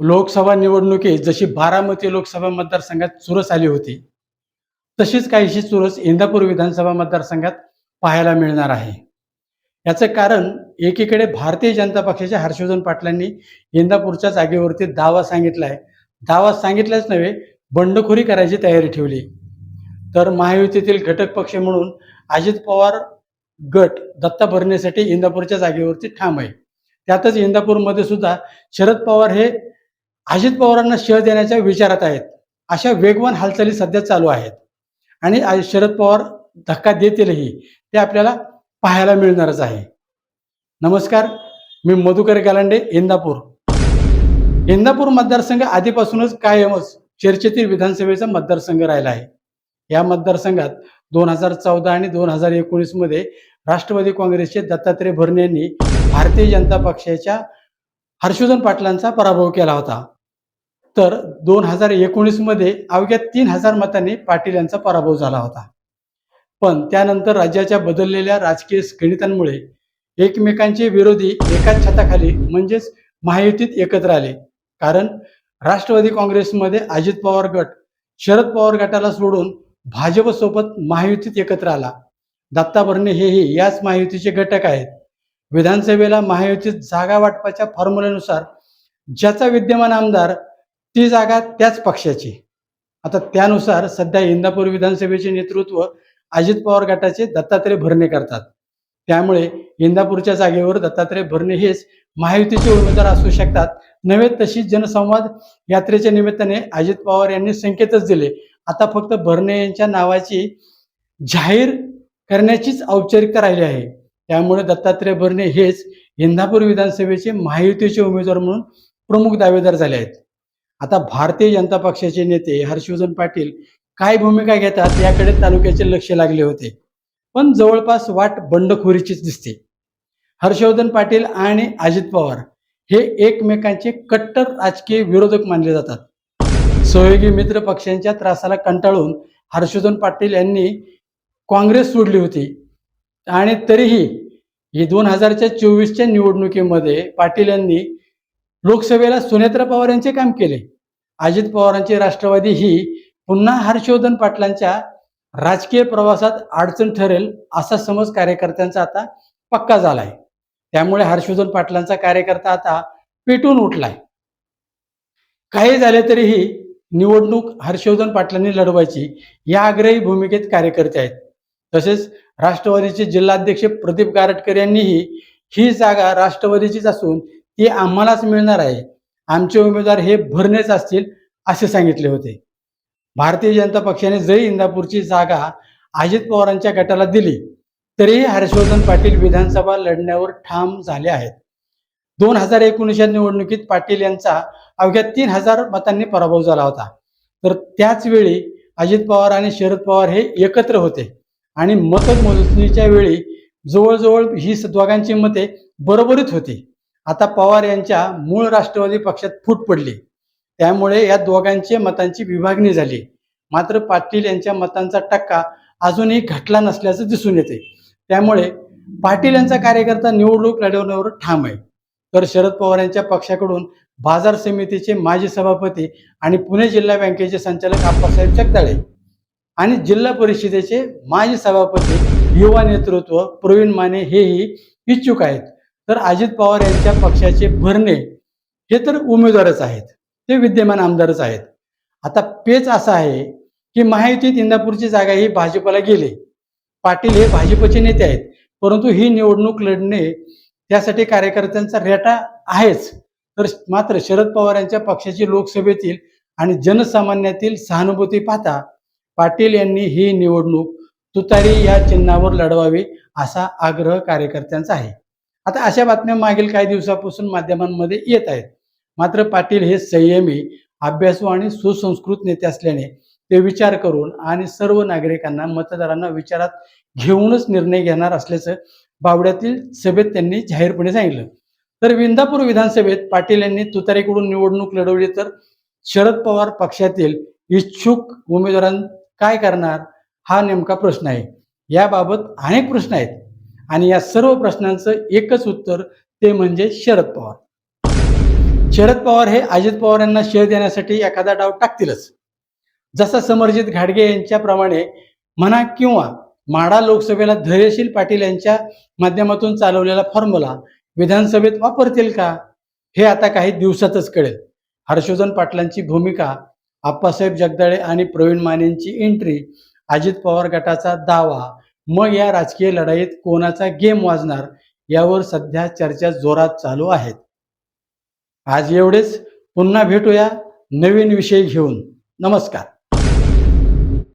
लोकसभा निवडणुकीत जशी बारामती लोकसभा मतदारसंघात चुरस आली होती तशीच काहीशी चुरस इंदापूर विधानसभा मतदारसंघात पाहायला मिळणार आहे. याचं कारण एकीकडे भारतीय जनता पक्षाच्या हर्षवर्धन पाटलांनी इंदापूरच्या जागेवरती दावा सांगितलाय. दावा सांगितलाच नव्हे बंडखोरी करायची तयारी ठेवली. तर महायुतीतील घटक पक्ष म्हणून अजित पवार गट दत्ता भरण्यासाठी इंदापूरच्या जागेवरती ठाम आहे. त्यातच इंदापूरमध्ये सुद्धा शरद पवार हे अजित पवारांना शह देण्याच्या विचारात आहेत. अशा वेगवान हालचाली सध्या चालू आहेत. आणि शरद पवार धक्का देतीलही ते आपल्याला पाहायला मिळणारच आहे. नमस्कार मी मधुकर गालांडे इंदापूर. इंदापूर मतदारसंघ आधीपासूनच कायमच चर्चेतील विधानसभेचा मतदारसंघ राहिला आहे. या मतदारसंघात दोन हजार चौदा आणि दोन हजार एकोणीसमध्ये राष्ट्रवादी काँग्रेसचे दत्तात्रय भरणे यांनी भारतीय जनता पक्षाच्या हर्षवर्धन पाटलांचा पराभव केला होता. तर दोन हजार एकोणीसमध्ये अवघ्या तीन हजार मतांनी पाटील यांचा पराभव झाला होता. पण त्यानंतर राज्याच्या बदललेल्या राजकीय गणितांमुळे एकमेकांचे विरोधी एकाच छताखाली म्हणजेच महायुतीत एकत्र आले. कारण राष्ट्रवादी काँग्रेसमध्ये अजित पवार गट शरद पवार गटाला सोडून भाजपसोबत महायुतीत एकत्र आला. दत्ता भरणे हेही याच महायुतीचे घटक आहेत. विधानसभेला महायुतीत जागा वाटपाच्या फॉर्म्युल्यानुसार ज्याचा विद्यमान आमदार ती जागा त्याच पक्षाची. आता त्यानुसार सध्या इंदापूर विधानसभेचे नेतृत्व अजित पवार गटाचे दत्तात्रय भरणे करतात. त्यामुळे इंदापूरच्या जागेवर दत्तात्रय भरणे हेच महायुतीचे उमेदवार असू शकतात. नव्हे तशी जनसंवाद यात्रेच्या निमित्ताने अजित पवार यांनी संकेतच दिले. आता फक्त भरणे यांच्या नावाची जाहीर करण्याचीच औपचारिकता राहिली आहे. त्यामुळे दत्तात्रय भरणे हेच इंदापूर विधानसभेचे महायुतीचे उमेदवार म्हणून प्रमुख दावेदार झाले आहेत. आता भारतीय जनता पक्षाचे नेते हर्षवर्धन पाटील काय भूमिका घेतात याकडे तालुक्याचे लक्ष लागले होते. पण जवळपास वाट बंडखोरीचीच दिसते. हर्षवर्धन पाटील आणि अजित पवार हे एकमेकांचे कट्टर राजकीय विरोधक मानले जातात. सहयोगी मित्र पक्षांच्या त्रासाला कंटाळून हर्षवर्धन पाटील यांनी काँग्रेस सोडली होती. आणि तरीही ही दोन हजारच्या चोवीसच्या निवडणुकीमध्ये पाटील यांनी लोकसभेला सुनेत्रा पवार यांचे काम केले. अजित पवारांची राष्ट्रवादी ही पुन्हा हर्षवर्धन पाटलांच्या राजकीय प्रवासात अडचण ठरेल असा समज कार्यकर्त्यांचा आता पक्का झालाय. त्यामुळे हर्षवर्धन पाटलांचा कार्यकर्ता आता पेटून उठलाय. काही झाले तरीही निवडणूक हर्षवर्धन पाटलांनी लढवायची या आग्रही भूमिकेत कार्यकर्ते आहेत. तसेच राष्ट्रवादीचे जिल्हाध्यक्ष प्रदीप गारटकर यांनीही ही जागा राष्ट्रवादीचीच असून ती आम्हालाच मिळणार आहे. आमचे उमेदवार हे भरणेच असतील असे सांगितले होते. भारतीय जनता पक्षाने जरी इंदापूरची जागा अजित पवारांच्या गटाला दिली तरीही हर्षवर्धन पाटील विधानसभा लढण्यावर ठाम झाले आहेत. दोन हजार एकोणीसच्या निवडणुकीत पाटील यांचा अवघ्या तीन हजार मतांनी पराभव झाला होता. तर त्याच वेळी अजित पवार आणि शरद पवार हे एकत्र होते आणि मतमोजणीच्या वेळी जवळजवळ ही दोघांची मते बरोबरीत होती. आता पवार यांच्या मूळ राष्ट्रवादी पक्षात फूट पडली. त्यामुळे या दोघांची मतांची विभागणी झाली. मात्र पाटील यांच्या मतांचा टक्का अजूनही घटला नसल्याचं दिसून येते. त्यामुळे पाटील यांचा कार्यकर्ता निवडणूक लढवण्यावर ठाम आहे. तर शरद पवार यांच्या पक्षाकडून बाजार समितीचे माजी सभापती आणि पुणे जिल्हा बँकेचे संचालक आप्पासाहेब जगदाळे आणि जिल्हा परिषदेचे माजी सभापती युवा नेतृत्व प्रवीण माने हेही इच्छुक आहेत. तर अजित पवार यांच्या पक्षाचे भरणे हे तर उमेदवारच आहेत. ते विद्यमान आमदारच आहेत. आता पेच असा आहे की महायुतीत इंदापूरची जागा ही भाजपला गेली. पाटील हे भाजपचे नेते आहेत. परंतु ही निवडणूक लढणे त्यासाठी कार्यकर्त्यांचा रेटा आहेच. तर मात्र शरद पवार यांच्या पक्षाची लोकसभेतील आणि जनसामान्यातील सहानुभूती पाहता पाटील यांनी ही निवडणूक तुतारी या चिन्हावर लढवावी असा आग्रह कार्यकर्त्यांचा आहे. आता अशा बातम्या मागील काही दिवसापासून माध्यमांमध्ये येत आहेत. मात्र पाटील हे संयमी अभ्यासू आणि सुसंस्कृत नेते असल्याने ते विचार करून आणि सर्व नागरिकांना मतदारांना विचारात घेऊनच निर्णय घेणार असल्याचं बावड्यातील सभेत त्यांनी जाहीरपणे सांगितलं. तर विंदापूर विधानसभेत पाटील यांनी तुतारीकडून निवडणूक लढवली तर शरद पवार पक्षातील इच्छुक उमेदवारां काय करणार हा नेमका प्रश्न आहे. याबाबत अनेक प्रश्न आहेत. आणि या सर्व प्रश्नांचं एकच उत्तर ते म्हणजे शरद पवार. शरद पवार हे अजित पवार यांना शेअर देण्यासाठी एखादा डाव टाकतीलच. जसा समरजित घाडगे यांच्याप्रमाणे म्हणा किंवा माडा लोकसभेला धैर्यशील पाटील यांच्या माध्यमातून चालवलेला फॉर्म्युला विधानसभेत वापरतील का? हे आता काही दिवसातच कळेल. हर्षवर्धन पाटलांची भूमिका आप्पासाहेब जगदाळे आणि प्रवीण मानेंची एंट्री अजित पवार गटाचा दावा मग या राजकीय लढाईत कोणाचा गेम वाजणार यावर सध्या चर्चा जोरात चालू आहेत. आज एवढेच. पुन्हा भेटूया नवीन विषय घेऊन. नमस्कार.